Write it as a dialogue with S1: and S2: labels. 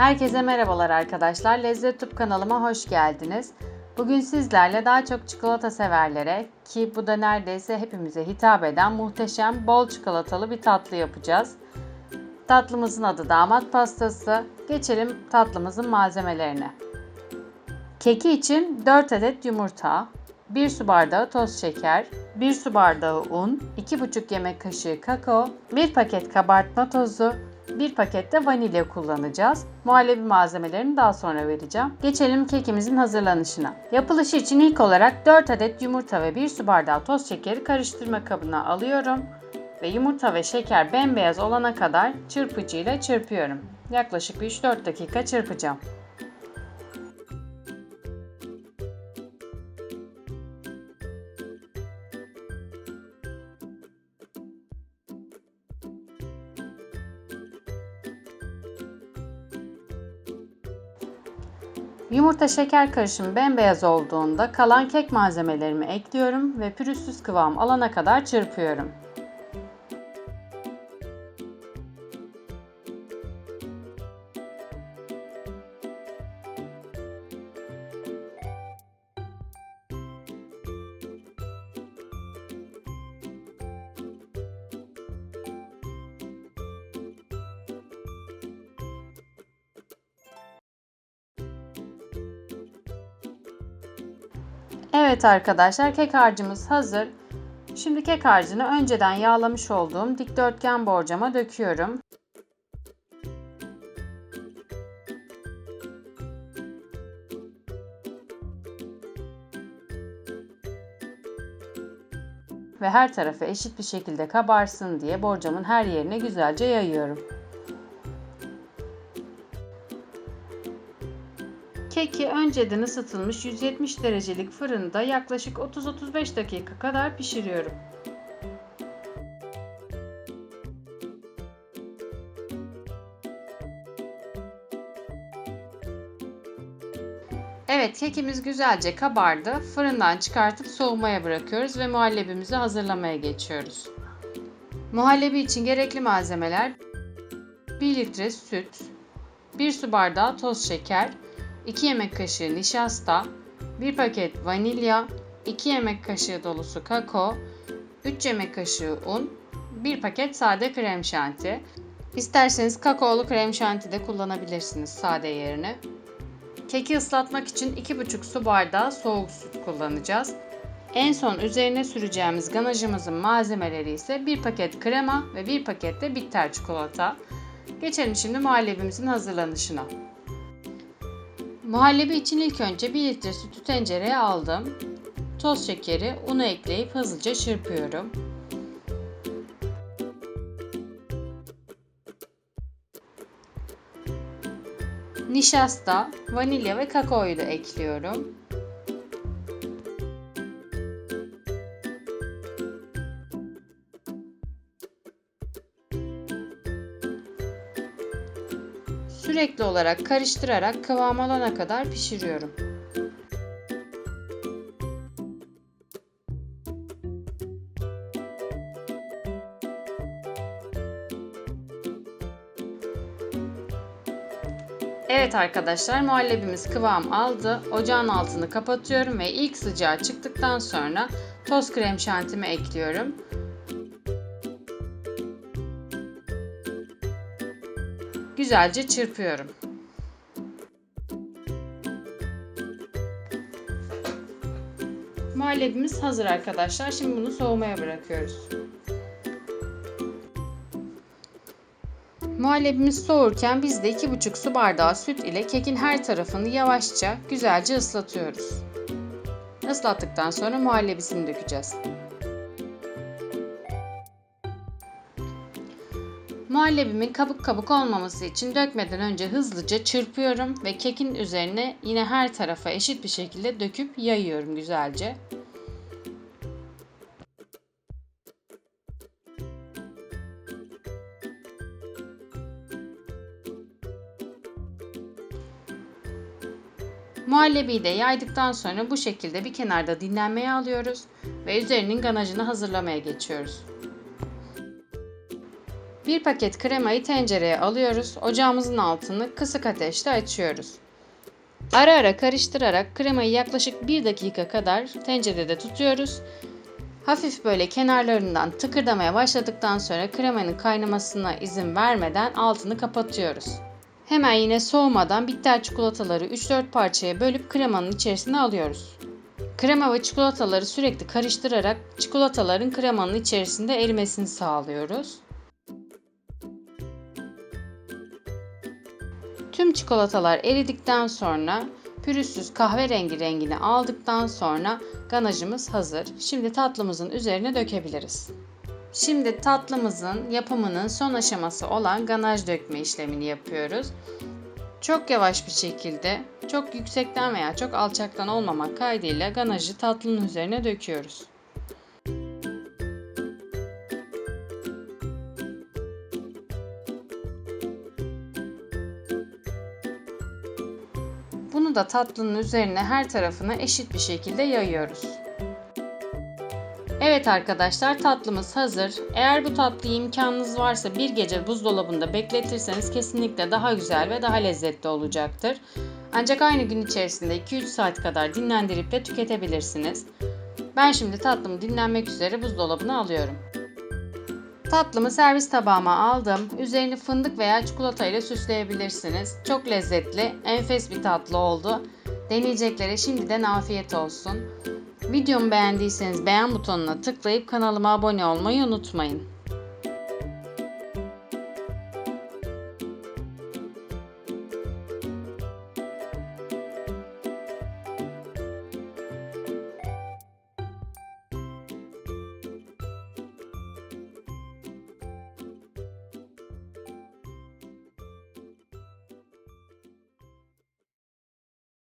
S1: Herkese merhabalar arkadaşlar. Lezzet Tüp kanalıma hoş geldiniz. Bugün sizlerle daha çok çikolata severlere ki bu da neredeyse hepimize hitap eden muhteşem bol çikolatalı bir tatlı yapacağız. Tatlımızın adı damat pastası. Geçelim tatlımızın malzemelerine. Keki için 4 adet yumurta, 1 su bardağı toz şeker, 1 su bardağı un, 2,5 yemek kaşığı kakao, 1 paket kabartma tozu, 1 paket de vanilya kullanacağız. Muhallebi malzemelerini daha sonra vereceğim. Geçelim kekimizin hazırlanışına. Yapılışı için ilk olarak 4 adet yumurta ve 1 su bardağı toz şekeri karıştırma kabına alıyorum ve yumurta ve şeker bembeyaz olana kadar çırpıcıyla çırpıyorum. Yaklaşık 3-4 dakika çırpacağım. Yumurta şeker karışımı bembeyaz olduğunda kalan kek malzemelerimi ekliyorum ve pürüzsüz kıvam alana kadar çırpıyorum. Evet arkadaşlar kek harcımız hazır. Şimdi kek harcını önceden yağlamış olduğum dikdörtgen borcama döküyorum. Ve her tarafı eşit bir şekilde kabarsın diye borcamın her yerine güzelce yayıyorum. Keki önceden ısıtılmış 170 derecelik fırında yaklaşık 30-35 dakika kadar pişiriyorum. Evet kekimiz güzelce kabardı. Fırından çıkartıp soğumaya bırakıyoruz ve muhallebimizi hazırlamaya geçiyoruz. Muhallebi için gerekli malzemeler 1 litre süt, 1 su bardağı toz şeker, 2 yemek kaşığı nişasta, 1 paket vanilya, 2 yemek kaşığı dolusu kakao, 3 yemek kaşığı un, 1 paket sade krem şanti. İsterseniz kakaolu krem şanti de kullanabilirsiniz sade yerine. Keki ıslatmak için 2,5 su bardağı soğuk süt kullanacağız. En son üzerine süreceğimiz ganajımızın malzemeleri ise 1 paket krema ve 1 paket de bitter çikolata. Geçelim şimdi muhallebimizin hazırlanışına. Muhallebi için ilk önce 1 litre sütü tencereye aldım. Toz şekeri, unu ekleyip hızlıca çırpıyorum. Nişasta, vanilya ve kakaoyu da ekliyorum. Sürekli olarak karıştırarak kıvam alana kadar pişiriyorum. Evet arkadaşlar muhallebimiz kıvam aldı. Ocağın altını kapatıyorum ve ilk sıcağı çıktıktan sonra toz krem şantimi ekliyorum. Güzelce çırpıyorum. Muhallebimiz hazır arkadaşlar. Şimdi bunu soğumaya bırakıyoruz. Muhallebimiz soğurken biz de 2,5 su bardağı süt ile kekin her tarafını yavaşça güzelce ıslatıyoruz. Islattıktan sonra muhallebisini dökeceğiz. Muhallebimin kabuk kabuk olmaması için dökmeden önce hızlıca çırpıyorum ve kekin üzerine yine her tarafa eşit bir şekilde döküp yayıyorum güzelce. Muhallebiyi de yaydıktan sonra bu şekilde bir kenarda dinlenmeye alıyoruz ve üzerinin ganajını hazırlamaya geçiyoruz. Bir paket kremayı tencereye alıyoruz. Ocağımızın altını kısık ateşte açıyoruz. Ara ara karıştırarak kremayı yaklaşık 1 dakika kadar tencerede tutuyoruz. Hafif böyle kenarlarından tıkırdamaya başladıktan sonra kremanın kaynamasına izin vermeden altını kapatıyoruz. Hemen yine soğumadan bitter çikolataları 3-4 parçaya bölüp kremanın içerisine alıyoruz. Krema ve çikolataları sürekli karıştırarak çikolataların kremanın içerisinde erimesini sağlıyoruz. Tüm çikolatalar eridikten sonra pürüzsüz kahverengi rengini aldıktan sonra ganajımız hazır. Şimdi tatlımızın üzerine dökebiliriz. Şimdi tatlımızın yapımının son aşaması olan ganaj dökme işlemini yapıyoruz. Çok yavaş bir şekilde, çok yüksekten veya çok alçaktan olmamak kaydıyla ganajı tatlının üzerine döküyoruz. Bunu da tatlının üzerine her tarafına eşit bir şekilde yayıyoruz. Evet arkadaşlar tatlımız hazır. Eğer bu tatlıyı imkanınız varsa bir gece buzdolabında bekletirseniz kesinlikle daha güzel ve daha lezzetli olacaktır. Ancak aynı gün içerisinde 2-3 saat kadar dinlendirip de tüketebilirsiniz. Ben şimdi tatlımı dinlenmek üzere buzdolabına alıyorum. Tatlımı servis tabağıma aldım. Üzerini fındık veya çikolata ile süsleyebilirsiniz. Çok lezzetli, enfes bir tatlı oldu. Deneyeceklere şimdiden afiyet olsun. Videomu beğendiyseniz beğen butonuna tıklayıp kanalıma abone olmayı unutmayın.